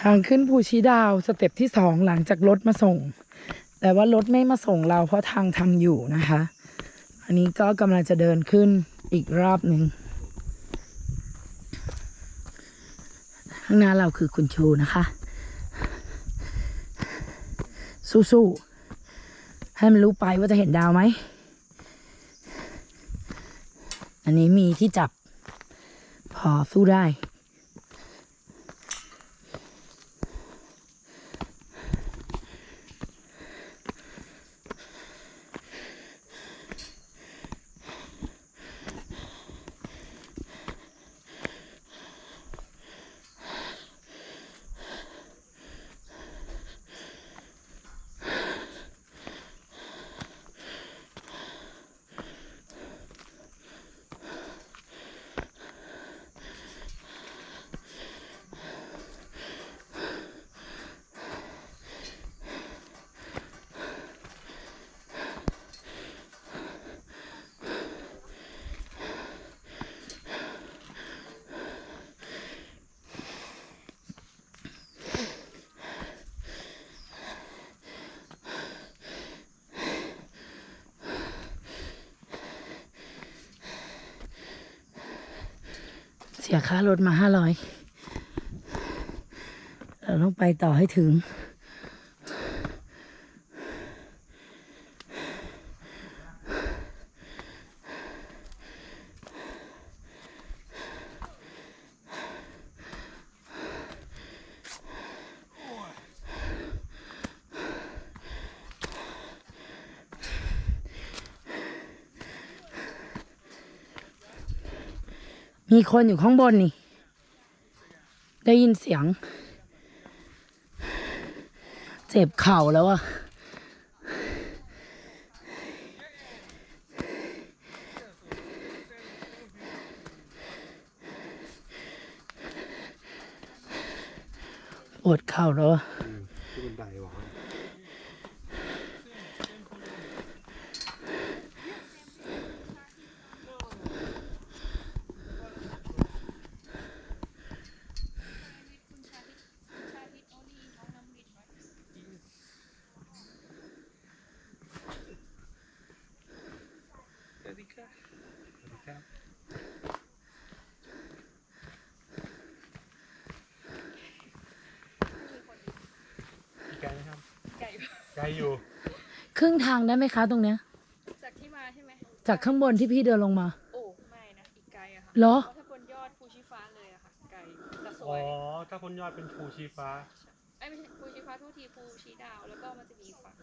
ทางขึ้นภูชีดาวสเต็ปที่สองหลังจากรถมาส่ง แต่ว่ารถไม่มาส่งเราเพราะทางทำอยู่นะคะ อันนี้ก็กำลังจะเดินขึ้นอีกรอบหนึ่งข้างหน้าเราคือคุณชูนะคะ สู้ๆให้มันรู้ไปว่าจะเห็นดาวไหม อันนี้มีที่จับ พอสู้ได้ เสียค่ารถมาห้าร้อยเราต้องไปต่อให้ถึง มีคนอยู่ข้างบนนี่ ได้ยินเสียง เจ็บเข่าแล้วอะปวดเข่าแล้วอะที่บันไดว่า สวัสดีครับ สวัสดีครับอีกไกลไหมครับ ไก่ ไกลอยู่ ครึ่งทางได้ไหมคะตรงเนี้ย จากที่มาใช่ไหมจากข้างบนที่พี่เดินลงมา โอ้ไม่นะอีกไกลอะค่ะเหรอพาะถ้าบนยอดภูชีฟ้าเลยอะค่ะไกลแต่สอ๋วอ ยถ้าคนยอดเป็นภูชีฟ้า ไอ้ยไม่ใช่ภูชีฟ้าทุกทีภูชีดาวแล้วก็มันจะมีอีกฝั่ง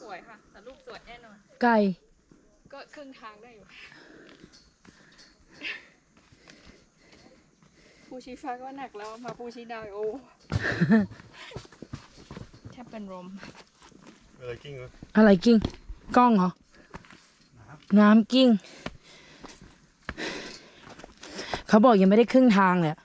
สวยค่ะแต่รูปสวยแน่นอน ไกล ก็ครึ่งทางได้อยู่ภูชีฟ้าก็หนักแล้วมาภูชีดาวอีกโอ้แทบเป็นลม เออกิ้งเลยอะไรกิ้งกล้องเหรอนะครับน้ำกิ้ง เขาบอกยังไม่ได้ครึ่งทางเลยอะ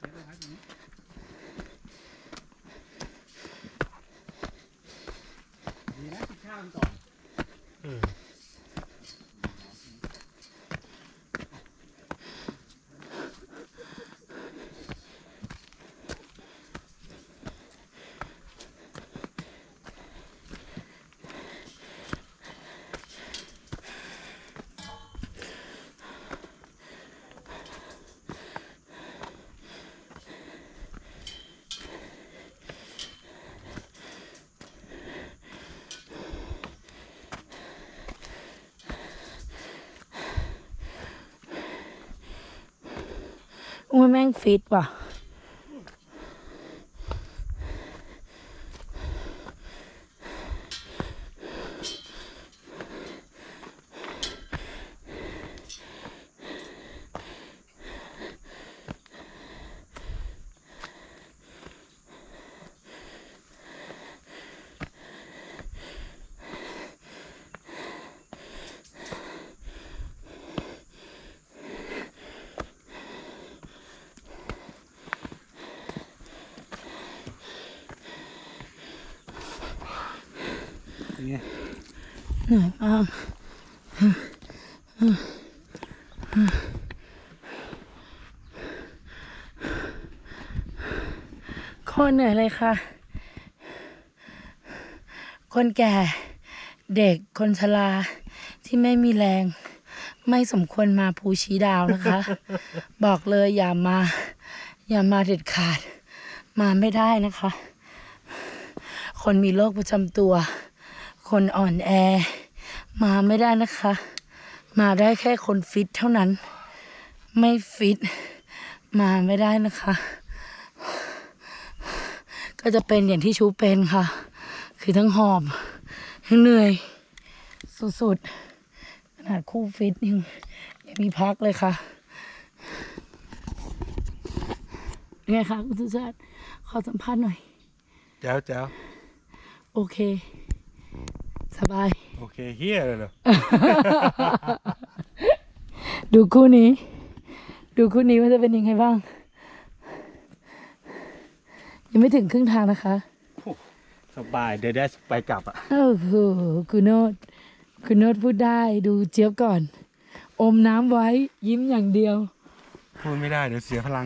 อุ้ยแม่งฟิตว่ะ ไงเหนื่อยมากขตรเหนื่อยเลยค่ะ คนแก่เด็กคนชราที่ไม่มีแรง ไม่สมควรมาภูชีดาวนะคะ บอกเลยอย่ามา อย่ามาเด็ดขาด มาไม่ได้นะคะ คนมีโรคประจำตัว คนอ่อนแอ มาไม่ได้นะคะ มาได้แค่คนฟิตเท่านั้น ไม่ฟิต มาไม่ได้นะคะ ก็จะเป็นอย่างที่ชูเป็นค่ะ คือทั้งหอบทั้งเหนื่อย สุดๆ ขนาดคู่ฟิตยังยังมีพักเลยค่ะเป็นไงคะคุณสุชาติขอสัมภาษณ์หน่อยแจ๋วแจ๋วโอเค สบาย โอเคเฮียเลยเหรอดูคู่นี้ ดูคู่นี้ว่าจะเป็นยังไงบ้าง ยังไม่ถึงครึ่งทางนะคะสบายเดี๋ยวได้ไปกลับอะโอ้โหคุณโนตคุณโนตพูดได้ดูเจี๊ยบก่อน อมน้ำไว้ยิ้มอย่างเดียว พูดไม่ได้เดี๋ยวเสียพลัง